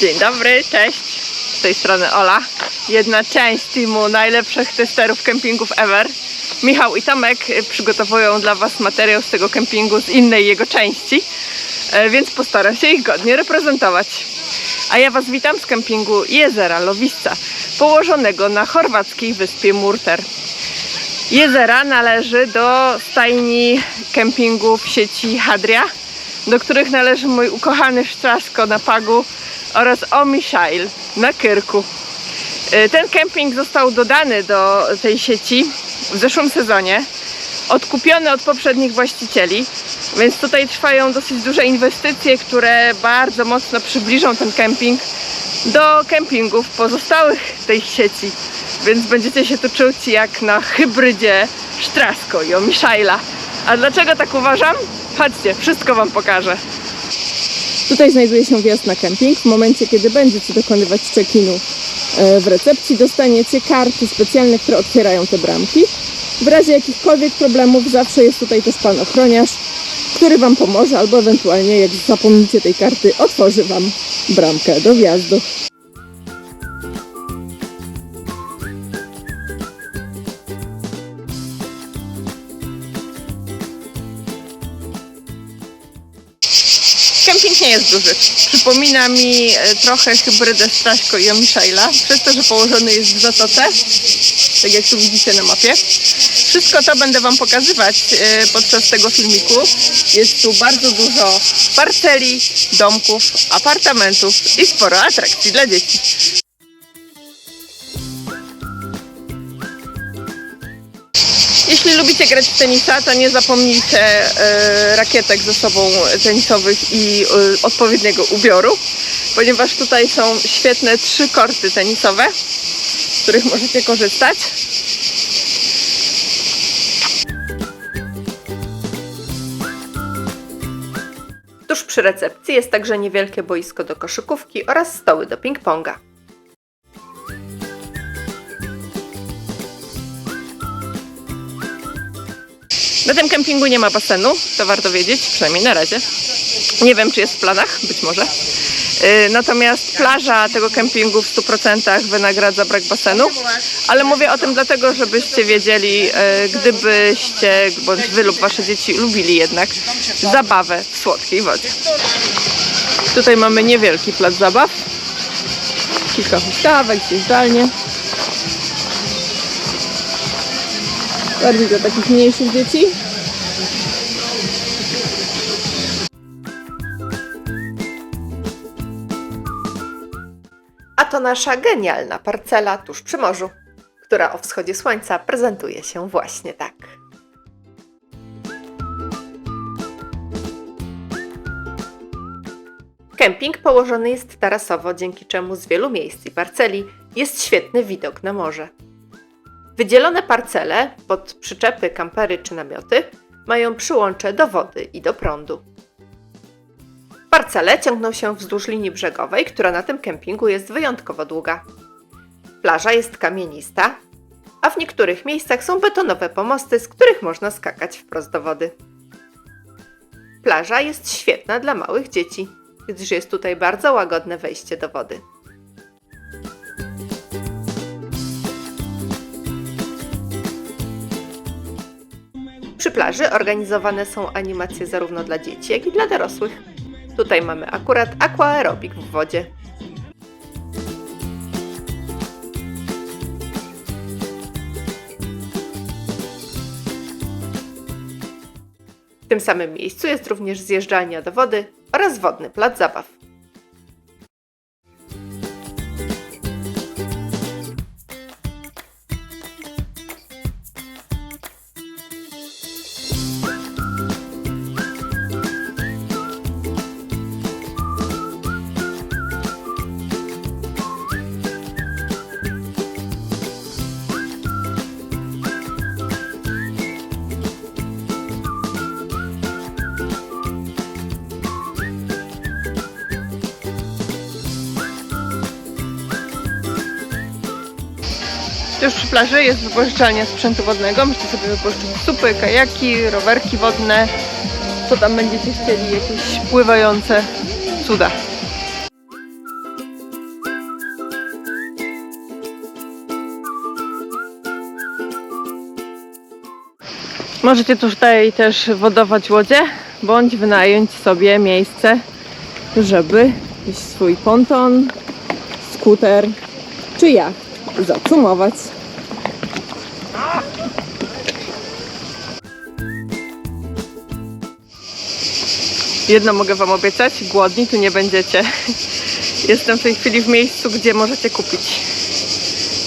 Dzień dobry, cześć. Z tej strony Ola. Jedna część teamu najlepszych testerów kempingów ever. Michał i Tomek przygotowują dla Was materiał z tego kempingu z innej jego części, e, więc postaram się ich godnie reprezentować. A ja Was witam z kempingu Jezera Lowisca, położonego na chorwackiej wyspie Murter. Jezera należy do stajni kempingów sieci Hadria, do których należy mój ukochany Sztrasko na Pagu oraz Omishail na Kyrku. Y, Ten kemping został dodany do tej sieci w zeszłym sezonie, odkupiony od poprzednich właścicieli, więc tutaj trwają dosyć duże inwestycje, które bardzo mocno przybliżą ten kemping do kempingów pozostałych tej sieci. Więc będziecie się tu czuć jak na hybrydzie Sztrasko i Omishaila. A dlaczego tak uważam? Chodźcie, wszystko Wam pokażę. Tutaj znajduje się wjazd na kemping. W momencie, kiedy będziecie dokonywać check-inu e, w recepcji, dostaniecie karty specjalne, które otwierają te bramki. W razie jakichkolwiek problemów zawsze jest tutaj też pan ochroniarz, który Wam pomoże, albo ewentualnie jak zapomnicie tej karty, otworzy Wam bramkę do wjazdu. Kemping nie jest duży. Przypomina mi e, trochę hybrydę Staśko i Omishaila, przez to, że położony jest w zatoce, tak jak tu widzicie na mapie. Wszystko to będę Wam pokazywać e, podczas tego filmiku. Jest tu bardzo dużo parceli, domków, apartamentów i sporo atrakcji dla dzieci. Lubicie grać w tenisa, to nie zapomnijcie e, rakietek ze sobą tenisowych i e, odpowiedniego ubioru, ponieważ tutaj są świetne trzy korty tenisowe, z których możecie korzystać. Tuż przy recepcji jest także niewielkie boisko do koszykówki oraz stoły do ping-ponga. Na tym kempingu nie ma basenu, to warto wiedzieć, przynajmniej na razie. Nie wiem, czy jest w planach, być może. Yy, Natomiast plaża tego kempingu w 100% wynagradza brak basenu, ale mówię o tym dlatego, żebyście wiedzieli, yy, gdybyście, bądź wy lub wasze dzieci lubili jednak zabawę w słodkiej wodzie. Tutaj mamy niewielki plac zabaw, kilka huśtawek, zjeżdżalnie. Bardziej dla takich mniejszych dzieci. A to nasza genialna parcela tuż przy morzu, która o wschodzie słońca prezentuje się właśnie tak. Kemping położony jest tarasowo, dzięki czemu z wielu miejsc i parceli jest świetny widok na morze. Wydzielone parcele pod przyczepy, kampery czy namioty mają przyłącze do wody i do prądu. Parcele ciągną się wzdłuż linii brzegowej, która na tym kempingu jest wyjątkowo długa. Plaża jest kamienista, a w niektórych miejscach są betonowe pomosty, z których można skakać wprost do wody. Plaża jest świetna dla małych dzieci, gdyż jest tutaj bardzo łagodne wejście do wody. Przy plaży organizowane są animacje zarówno dla dzieci, jak i dla dorosłych. Tutaj mamy akurat aquaerobik w wodzie. W tym samym miejscu jest również zjeżdżalnia do wody oraz wodny plac zabaw. plaży jest wypożyczalnia sprzętu wodnego. Możecie sobie wypożyczyć supy, kajaki, rowerki wodne. Co tam będziecie chcieli, jakieś pływające cuda. Możecie tutaj też wodować łodzie, bądź wynająć sobie miejsce, żeby swój ponton, skuter czy jacht zacumować. Jedno mogę Wam obiecać, głodni tu nie będziecie. Jestem w tej chwili w miejscu, gdzie możecie kupić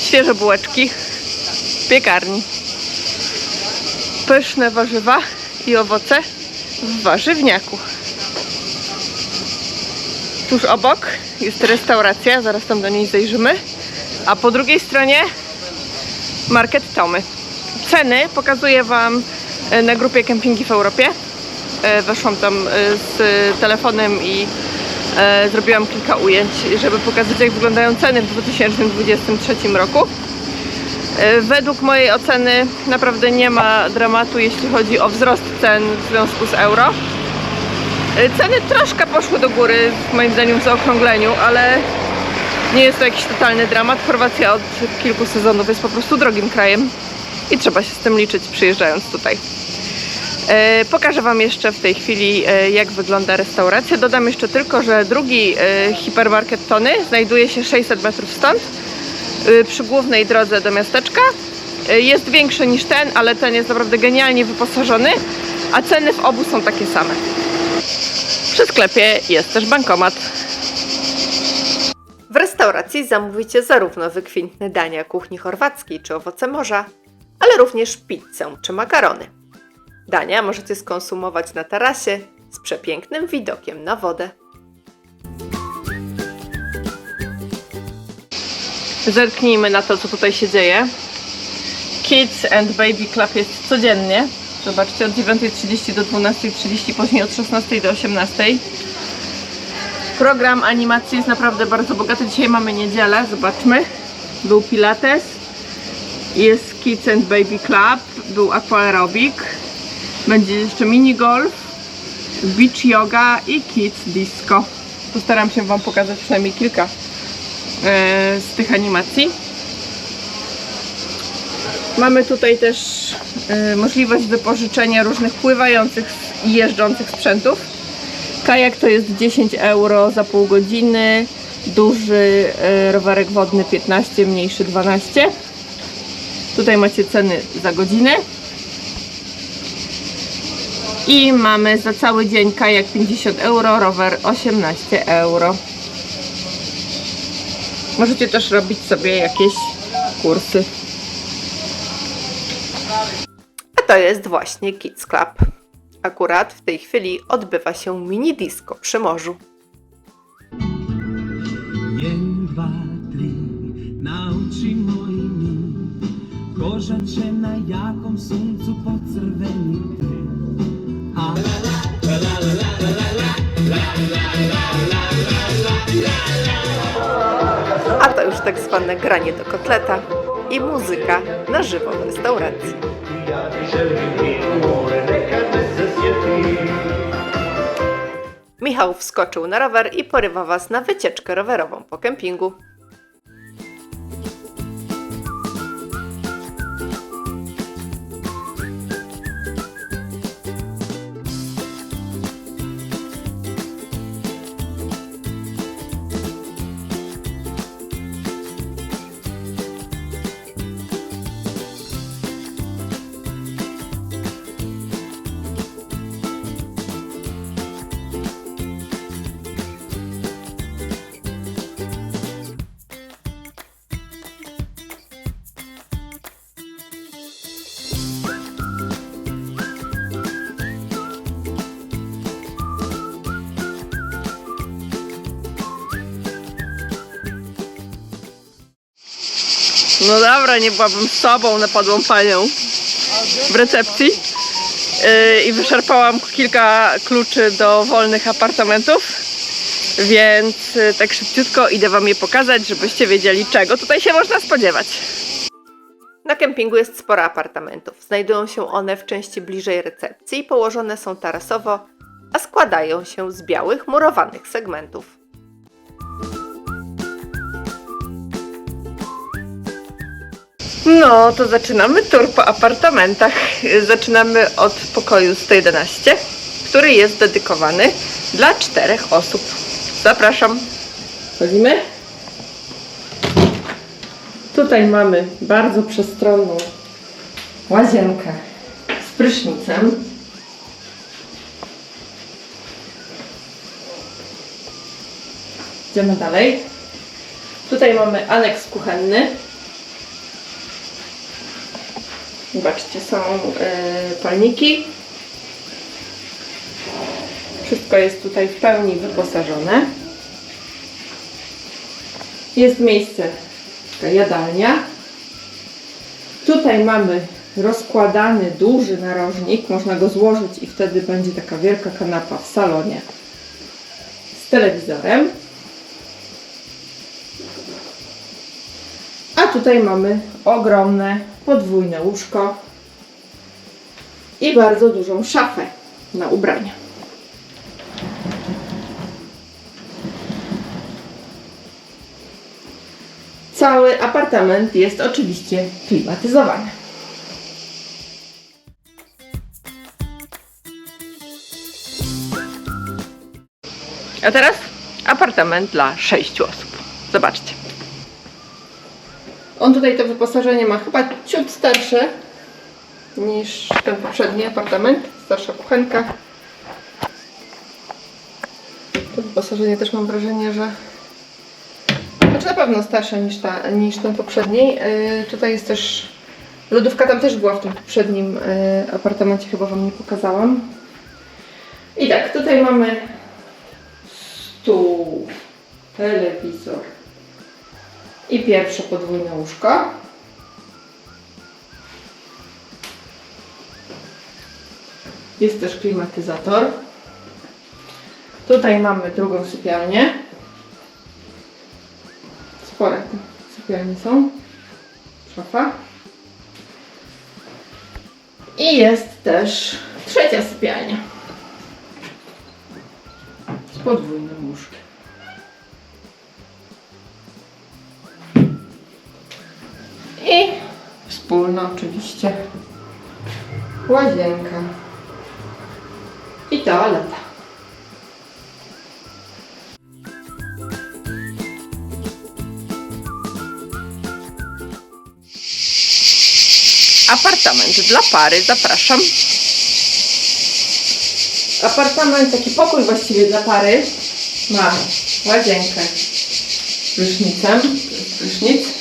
świeże bułeczki w piekarni, pyszne warzywa i owoce w warzywniaku. Tuż obok jest restauracja, zaraz tam do niej zajrzymy, a po drugiej stronie market Tomy. Ceny pokazuję Wam e, na grupie Kempingi w Europie. E, Weszłam tam e, z telefonem i zrobiłam kilka ujęć, żeby pokazać jak wyglądają ceny w 2023 roku. Według mojej oceny naprawdę nie ma dramatu, jeśli chodzi o wzrost cen w związku z euro. Ceny troszkę poszły do góry, moim zdaniem w zaokrągleniu, ale nie jest to jakiś totalny dramat. Chorwacja od kilku sezonów jest po prostu drogim krajem i trzeba się z tym liczyć przyjeżdżając tutaj. E, Pokażę Wam jeszcze w tej chwili, e, jak wygląda restauracja. Dodam jeszcze tylko, że drugi e, hipermarket Tony znajduje się 600 metrów stąd, przy głównej drodze do miasteczka. Jest większy niż ten, ale ten jest naprawdę genialnie wyposażony, a ceny w obu są takie same. Przy sklepie jest też bankomat. W restauracji zamówicie zarówno wykwintne dania kuchni chorwackiej czy owoce morza, ale również pizzę czy makarony. Dania możecie skonsumować na tarasie z przepięknym widokiem na wodę. Zerknijmy na to, co tutaj się dzieje. Kids and Baby Club jest codziennie. Zobaczcie, od 9.30 do 12.30, później od 16.00 do 18.00. Program animacji jest naprawdę bardzo bogaty. Dzisiaj mamy niedzielę, zobaczmy. Był Pilates, jest Kids and Baby Club, był Aquaerobic, będzie jeszcze mini golf, beach yoga i kids disco. Postaram się Wam pokazać przynajmniej kilka e, z tych animacji. Mamy tutaj też e, możliwość wypożyczenia różnych pływających i jeżdżących sprzętów. Kajak to jest 10 euro za pół godziny, duży e, rowerek wodny 15, mniejszy 12. Tutaj macie ceny za godzinę. I mamy za cały dzień kajak 50 euro, rower 18 euro. Możecie też robić sobie jakieś kursy. A to jest właśnie Kids Club. Akurat w tej chwili odbywa się mini disco przy morzu. A to już tak zwane granie do kotleta i muzyka na żywo w restauracji. Michał wskoczył na rower i porywa Was na wycieczkę rowerową po kempingu. No dobra, nie byłabym z sobą napadłą panią w recepcji yy, i wyszarpałam kilka kluczy do wolnych apartamentów, więc yy, tak szybciutko idę wam je pokazać, żebyście wiedzieli czego tutaj się można spodziewać. Na kempingu jest sporo apartamentów. Znajdują się one w części bliżej recepcji położone są tarasowo, a składają się z białych murowanych segmentów. No, to zaczynamy tour po apartamentach. Zaczynamy od pokoju 111, który jest dedykowany dla czterech osób. Zapraszam. Wchodzimy. Tutaj mamy bardzo przestronną łazienkę z prysznicem. Idziemy dalej. Tutaj mamy aneks kuchenny. Zobaczcie, są e, palniki. Wszystko jest tutaj w pełni wyposażone. Jest miejsce, taka jadalnia. Tutaj mamy rozkładany duży narożnik. Można go złożyć i wtedy będzie taka wielka kanapa w salonie z telewizorem. A tutaj mamy ogromne podwójne łóżko i bardzo dużą szafę na ubrania. Cały apartament jest oczywiście klimatyzowany. A teraz apartament dla sześciu osób. Zobaczcie. On tutaj to wyposażenie ma chyba ciut starsze niż ten poprzedni apartament. Starsza kuchenka. To wyposażenie też mam wrażenie, że znaczy na pewno starsze niż, ta, niż ten poprzedni. Yy, tutaj jest też lodówka tam też była w tym poprzednim yy, apartamencie, chyba Wam nie pokazałam. I tak, tutaj mamy stół, telewizor, i pierwsze podwójne łóżko. Jest też klimatyzator. Tutaj mamy drugą sypialnię. Spore te sypialnie są. Szafa. I jest też trzecia sypialnia. Z podwójnym łóżkiem. I wspólna oczywiście łazienka i toaleta. Apartament dla pary, zapraszam. Apartament, taki pokój właściwie dla pary. Ma łazienkę z prysznicem, prysznic.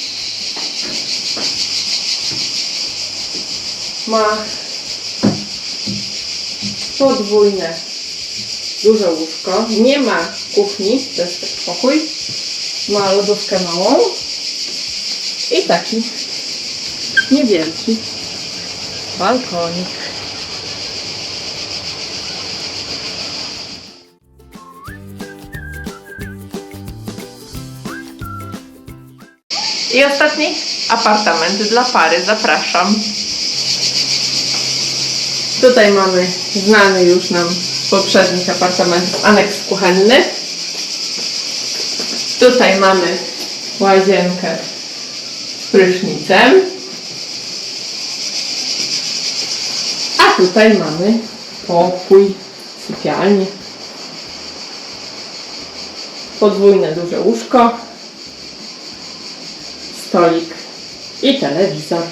Ma podwójne duże łóżko. Nie ma kuchni, to jest pokój. Ma lodówkę małą i taki niewielki balkonik. I ostatni apartament dla pary. Zapraszam. Tutaj mamy znany już nam z poprzednich apartamentów aneks kuchenny. Tutaj mamy łazienkę z prysznicem. A tutaj mamy pokój, sypialnię. Podwójne duże łóżko, stolik i telewizor.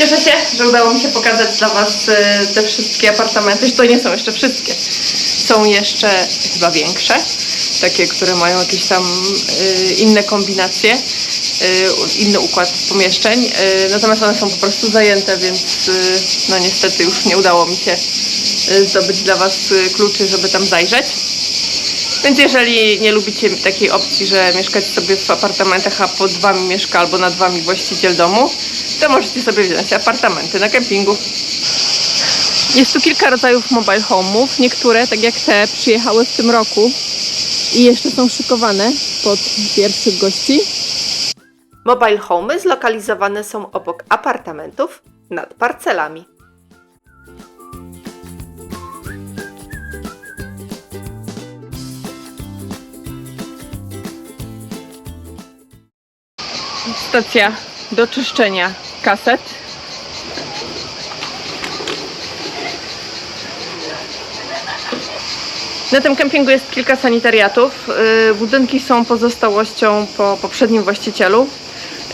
Cieszę się, że udało mi się pokazać dla Was e, te wszystkie apartamenty. To nie są jeszcze wszystkie. Są jeszcze chyba większe, takie, które mają jakieś tam e, inne kombinacje, e, inny układ pomieszczeń. Natomiast one są po prostu zajęte, więc no niestety już nie udało mi się zdobyć dla Was kluczy, żeby tam zajrzeć. Więc jeżeli nie lubicie takiej opcji, że mieszkać sobie w apartamentach, a pod wami mieszka albo nad wami właściciel domu, to możecie sobie wziąć apartamenty na kempingu. Jest tu kilka rodzajów mobile home'ów. Niektóre, tak jak te, przyjechały w tym roku i jeszcze są szykowane pod pierwszych gości. Mobile home'y zlokalizowane są obok apartamentów nad parcelami. Stacja do czyszczenia kaset. Na tym kempingu jest kilka sanitariatów. Yy, Budynki są pozostałością po poprzednim właścicielu.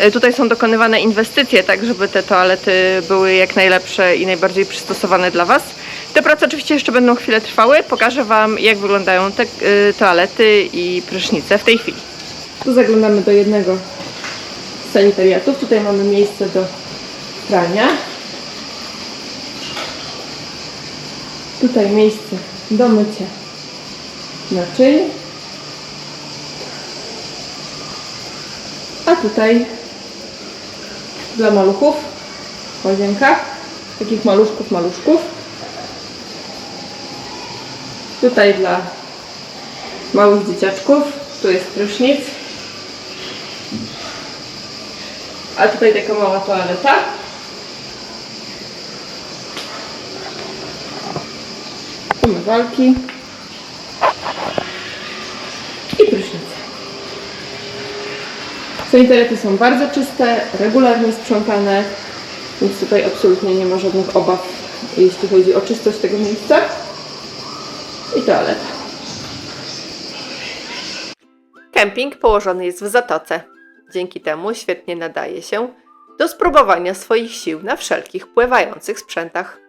Yy, Tutaj są dokonywane inwestycje, tak żeby te toalety były jak najlepsze i najbardziej przystosowane dla Was. Te prace oczywiście jeszcze będą chwilę trwały. Pokażę Wam, jak wyglądają te yy, toalety i prysznice w tej chwili. Tu zaglądamy do jednego sanitariatów. Tutaj mamy miejsce do prania. Tutaj miejsce do mycia naczyń. A tutaj dla maluchów łazienka. Takich maluszków, maluszków. Tutaj dla małych dzieciaczków. Tu jest prysznic. A tutaj taka mała toaleta. Umywalki. I prysznice. Sanitariaty są bardzo czyste, regularnie sprzątane, więc tutaj absolutnie nie ma żadnych obaw, jeśli chodzi o czystość tego miejsca. I toaleta. Kemping położony jest w zatoce. Dzięki temu świetnie nadaje się do spróbowania swoich sił na wszelkich pływających sprzętach.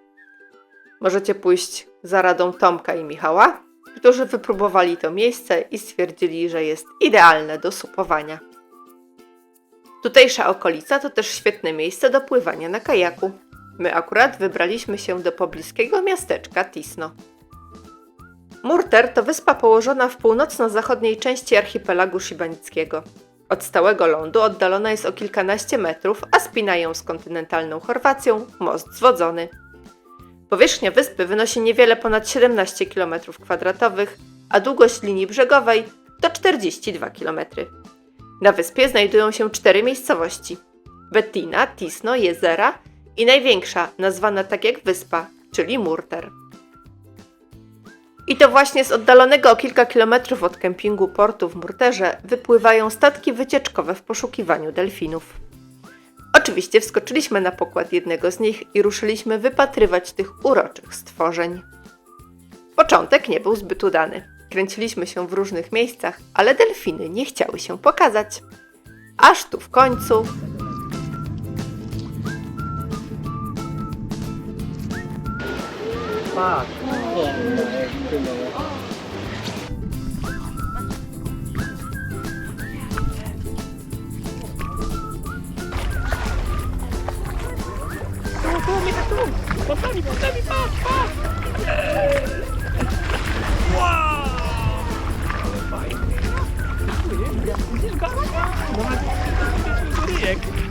Możecie pójść za radą Tomka i Michała, którzy wypróbowali to miejsce i stwierdzili, że jest idealne do supowania. Tutejsza okolica to też świetne miejsce do pływania na kajaku. My akurat wybraliśmy się do pobliskiego miasteczka Tisno. Murter to wyspa położona w północno-zachodniej części archipelagu Shibanickiego. Od stałego lądu oddalona jest o kilkanaście metrów, a spina ją z kontynentalną Chorwacją most zwodzony. Powierzchnia wyspy wynosi niewiele ponad 17 km2, a długość linii brzegowej to 42 km. Na wyspie znajdują się cztery miejscowości: Bettina, Tisno, Jezera i największa, nazwana tak jak wyspa, czyli Murter. I to właśnie z oddalonego o kilka kilometrów od kempingu portu w Murterze wypływają statki wycieczkowe w poszukiwaniu delfinów. Oczywiście wskoczyliśmy na pokład jednego z nich i ruszyliśmy wypatrywać tych uroczych stworzeń. Początek nie był zbyt udany. Kręciliśmy się w różnych miejscach, ale delfiny nie chciały się pokazać. Aż tu w końcu Montami, montami, pa, pa! Wow! Fajnie. Dziękuję. Widzisz go? Bo ma 10 tysięcy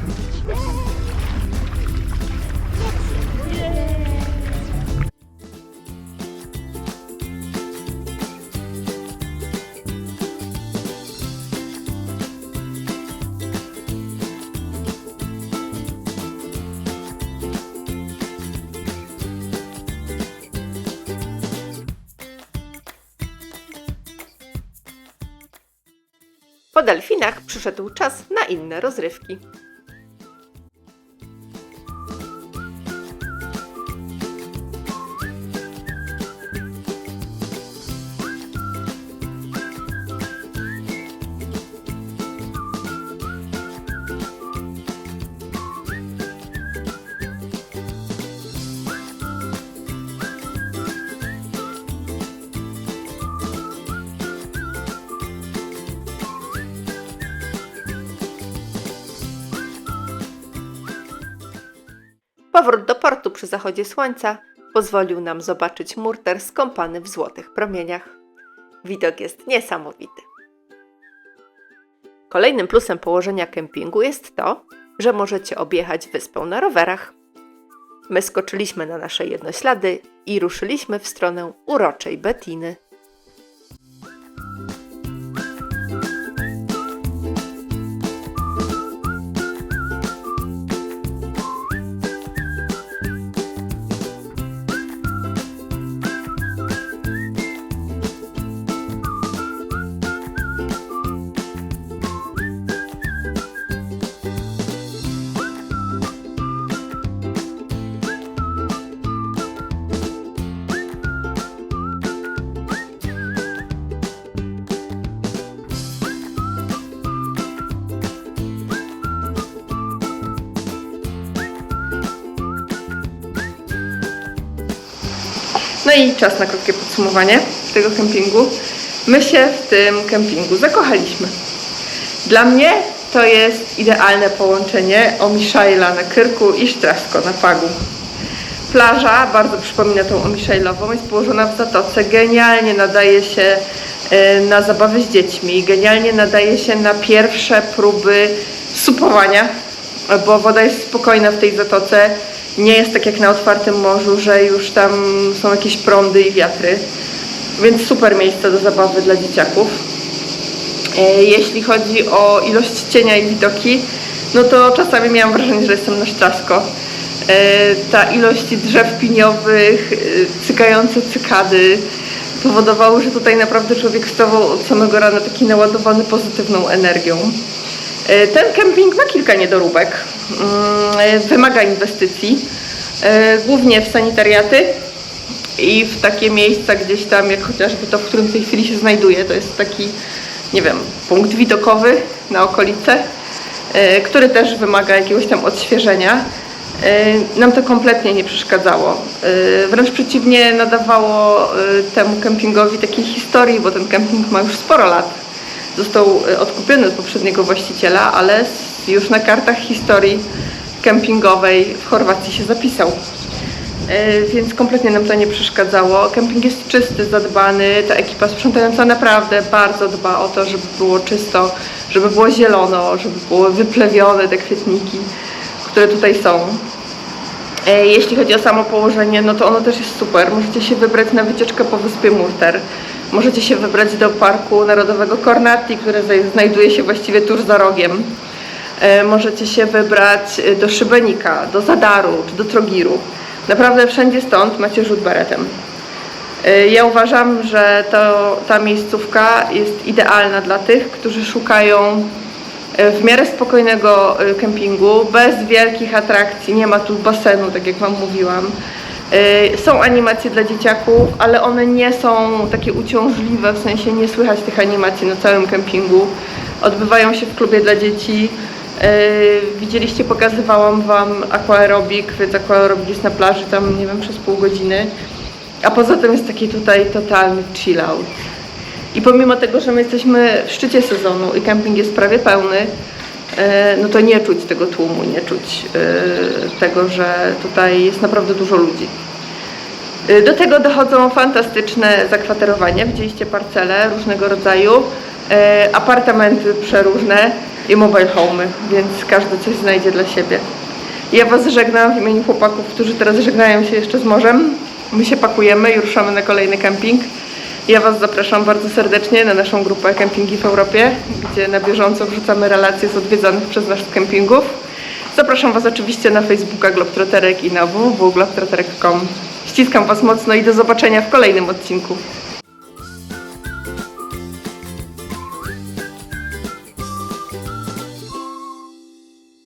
po delfinach przyszedł czas na inne rozrywki. Powrót do portu przy zachodzie słońca pozwolił nam zobaczyć Murter skąpany w złotych promieniach. Widok jest niesamowity. Kolejnym plusem położenia kempingu jest to, że możecie objechać wyspę na rowerach. My skoczyliśmy na nasze jednoślady i ruszyliśmy w stronę uroczej Betiny. I czas na krótkie podsumowanie tego kempingu. My się w tym kempingu zakochaliśmy. Dla mnie to jest idealne połączenie Omiszajla na Kyrku i Sztrasko na Pagu. Plaża bardzo przypomina tą Omiszajlową, jest położona w zatoce, genialnie nadaje się e, na zabawy z dziećmi, genialnie nadaje się na pierwsze próby supowania, bo woda jest spokojna w tej zatoce, nie jest tak jak na otwartym morzu, że już tam są jakieś prądy i wiatry, więc super miejsce do zabawy dla dzieciaków. E, Jeśli chodzi o ilość cienia i widoki, no to czasami miałam wrażenie, że jestem na Sztrasko. E, Ta ilość drzew piniowych, e, cykające cykady powodowały, że tutaj naprawdę człowiek wstawał od samego rana taki naładowany pozytywną energią. E, Ten kemping ma kilka niedoróbek. Mm, e, Wymaga inwestycji, e, głównie w sanitariaty i w takie miejsca gdzieś tam, jak chociażby to, w którym w tej chwili się znajduje. To jest taki, nie wiem, punkt widokowy na okolice, który też wymaga jakiegoś tam odświeżenia. Nam to kompletnie nie przeszkadzało. Wręcz przeciwnie, nadawało temu kempingowi takiej historii, bo ten kemping ma już sporo lat. Został e, odkupiony od poprzedniego właściciela, ale już na kartach historii kempingowej w Chorwacji się zapisał. E, więc kompletnie nam to nie przeszkadzało. Kemping jest czysty, zadbany, ta ekipa sprzątająca naprawdę bardzo dba o to, żeby było czysto, żeby było zielono, żeby były wyplewione te kwietniki, które tutaj są. E, Jeśli chodzi o samo położenie, no to ono też jest super. Możecie się wybrać na wycieczkę po wyspie Murter. Możecie się wybrać do Parku Narodowego Kornati, które zaj- znajduje się właściwie tuż za rogiem. E, Możecie się wybrać e, do Szybenika, do Zadaru czy do Trogiru. Naprawdę wszędzie stąd macie rzut beretem. E, Ja uważam, że to, ta miejscówka jest idealna dla tych, którzy szukają w miarę spokojnego kempingu, bez wielkich atrakcji, nie ma tu basenu, tak jak Wam mówiłam. E, Są animacje dla dzieciaków, ale one nie są takie uciążliwe, w sensie nie słychać tych animacji na całym kempingu. Odbywają się w klubie dla dzieci. E, Widzieliście, pokazywałam Wam aquaerobik, więc aquaerobik jest na plaży tam, nie wiem, przez pół godziny. A poza tym jest taki tutaj totalny chill out. I pomimo tego, że my jesteśmy w szczycie sezonu i kemping jest prawie pełny, no to nie czuć tego tłumu, nie czuć e, tego, że tutaj jest naprawdę dużo ludzi. E, Do tego dochodzą fantastyczne zakwaterowania. Widzieliście parcele różnego rodzaju, e, apartamenty przeróżne i mobile home, więc każdy coś znajdzie dla siebie. Ja Was żegnam w imieniu chłopaków, którzy teraz żegnają się jeszcze z morzem. My się pakujemy i ruszamy na kolejny kemping. Ja Was zapraszam bardzo serdecznie na naszą grupę Kempingi w Europie, gdzie na bieżąco wrzucamy relacje z odwiedzanych przez nas kempingów. Zapraszam Was oczywiście na Facebooka Globtroterek i na www.globtroterek.com. Ściskam Was mocno i do zobaczenia w kolejnym odcinku.